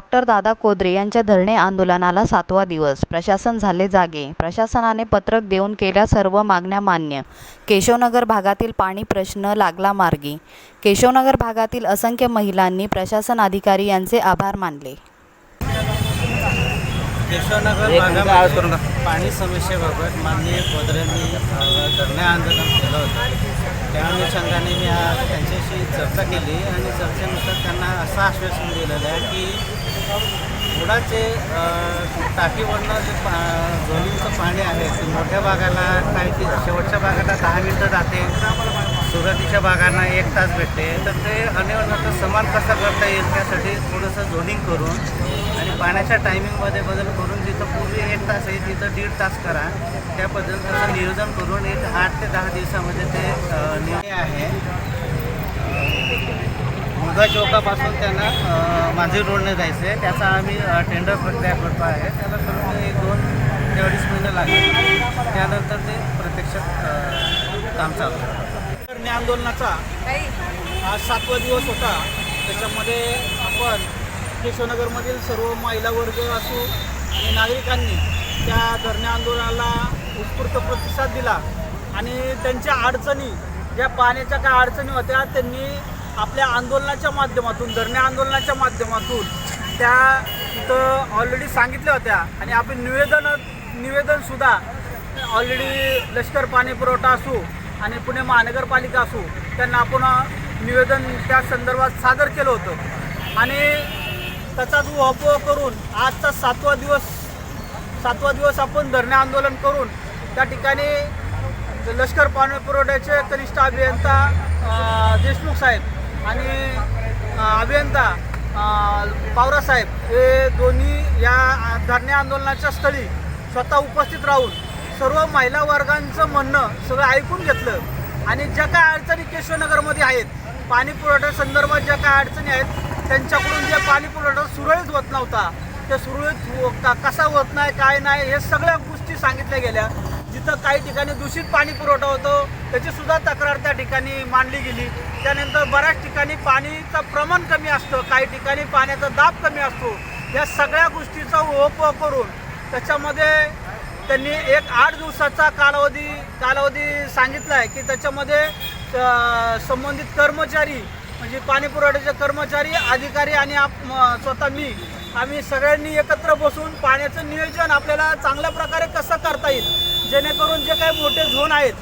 दादा कोदरे यांच्या धरणे आंदोलनाला सातवा दिवस. प्रशासन झाले जागे. प्रशासनाने पत्रक देऊन केल्या सर्व मागण्या मान्य. केशवनगर भागातील पाणी प्रश्न लागला मार्गी. केशवनगर भागातील असंख्य महिलांनी प्रशासन अधिकारी यांचे आभार मानले. केशवनगर भागामध्ये पाणी समस्येबाबत माननीय कोदरेंनी धरणे आंदोलन केलं होतं. त्या अनुषंगाने मी आज त्यांच्याशी चर्चा केली आणि चर्चेनुसार त्यांना असं आश्वासन दिलेलं आहे की बुडाचे टाकीवरनं जे पा जमिनीचं पाणी आहे ते मोठ्या भागाला काही ते शेवटच्या भागाला दहा मिनटं जाते. सुरुवातीच्या भागांना एक तास भेटते. तर ते अनिवार्य समान कसा करता येईल त्यासाठी थोडंसं झोनिंग करून आणि पाण्याच्या टायमिंगमध्ये बदल करून जिथं पूर्वी एक तास आहे तिथं दीड तास करा. त्या पद्धतीचं नियोजन करून एक आठ ते दहा दिवसामध्ये ते अ, निर्णय आहे. मुगा चौकापासून त्यांना माझे रोडने जायचं आहे त्याचा आम्ही टेंडर प्रक्रिया करतो आहे. त्याला करून एक दोन ते अडीच महिने लागले. त्यानंतर ते प्रत्यक्षात काम चालू धरणे आंदोलनाचा आज सातवा दिवस होता. त्याच्यामध्ये आपण केशवनगरमधील सर्व महिला वर्ग असू आणि नागरिकांनी त्या धरणे आंदोलनाला उत्स्फूर्त प्रतिसाद दिला. आणि त्यांच्या अडचणी ज्या पाण्याच्या काय अडचणी होत्या त्यांनी आपल्या आंदोलनाच्या माध्यमातून धरणे आंदोलनाच्या माध्यमातून त्या इथं ऑलरेडी सांगितल्या होत्या. आणि आपण निवेदन निवेदनसुद्धा ऑलरेडी लष्कर पाणी पुरवठा असू आणि पुणे महानगरपालिका असू त्यांना आपण निवेदन त्या संदर्भात सादर केलं होतं. आणि त्याचाच उहापोह करून आजचा सातवा दिवस सातवा दिवस आपण धरणे आंदोलन करून त्या ठिकाणी लष्कर पाणी पुरवठ्याचे कनिष्ठ अभियंता देशमुख साहेब आणि अभियंता पावरासाहेब हे दोन्ही या धरणे आंदोलनाच्या स्थळी स्वतः उपस्थित राहून सर्व महिला वर्गांचं म्हणणं सगळं ऐकून घेतलं. आणि ज्या काय अडचणी केशवनगरमध्ये आहेत पाणी पुरवठ्या संदर्भात ज्या काय अडचणी आहेत त्यांच्याकडून जे पाणी पुरवठा सुरळीत होत नव्हता ते सुरळीत हो, का कसा होत नाही काय नाही हे सगळ्या गोष्टी सांगितल्या गेल्या. तिथं काही ठिकाणी दूषित पाणी पुरवठा होतो. त्याची सुद्धा तक्रार त्या ठिकाणी मांडली गेली. त्यानंतर बऱ्याच ठिकाणी पाणीचं प्रमाण कमी असतं. काही ठिकाणी पाण्याचा दाब कमी असतो. या सगळ्या गोष्टीचा ओप करून त्याच्यामध्ये त्यांनी एक आठ दिवसाचा कालावधी कालावधी सांगितला आहे की त्याच्यामध्ये संबंधित कर्मचारी म्हणजे पाणी पुरवठ्याचे कर्मचारी अधिकारी आणि आप स्वतः मी आम्ही सगळ्यांनी एकत्र बसून पाण्याचं नियोजन आपल्याला चांगल्या प्रकारे कसं करता येईल जेणेकरून जे काही मोठे झोन आहेत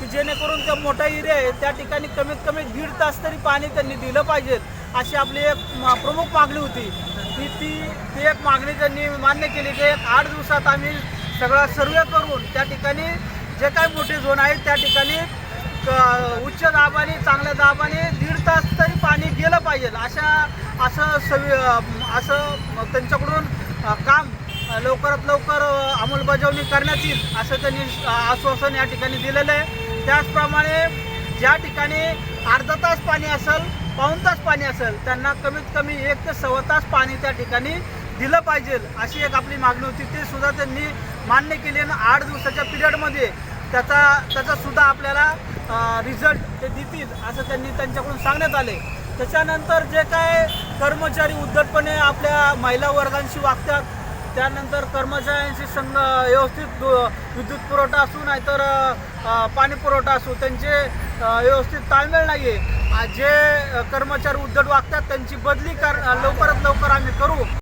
की जेणेकरून त्या मोठ्या एरिया आहे त्या ठिकाणी कमीत कमी दीड तास तरी पाणी त्यांनी दिलं पाहिजेत अशी आपली एक प्रमुख मागणी होती. ती ती ती एक मागणी त्यांनी मान्य केली की एक आठ दिवसात आम्ही सगळा सर्वे करून त्या ठिकाणी जे काही मोठे झोन आहेत त्या ठिकाणी उच्च दाबाने चांगल्या दाबाने दीड तास तरी पाणी गेलं पाहिजे. अशा असं सवि असं त्यांच्याकडून काम लवकरात लवकर अंमलबजावणी करण्यात येईल असं त्यांनी आश्वासन या ठिकाणी दिलेलं आहे. त्याचप्रमाणे ज्या ठिकाणी अर्धा तास पाणी असेल पाऊण तास पाणी असेल त्यांना कमीत कमी एक ते सव्वा तास पाणी त्या ठिकाणी दिलं पाहिजे अशी एक आपली मागणी होती. ते सुद्धा त्यांनी मान्य केली आणि आठ दिवसाच्या पिरियडमध्ये त्याचा त्याचा सुद्धा आपल्याला रिझल्ट ते देतील असं त्यांनी त्यांच्याकडून सांगण्यात आले त्याच्यानंतर जे काय कर्मचारी उद्धटपणे आपल्या महिला वर्गांशी वागतात त्यानंतर कर्मचाऱ्यांशी संघ व्यवस्थित दु- विद्युत पुरवठा असू नाहीतर पाणीपुरवठा पाणी पुरवठा असू त्यांचे व्यवस्थित ताळमेळ नाही आहे जे कर्मचारी उद्धट वागतात त्यांची बदली कर लवकरात लवकर आम्ही करू.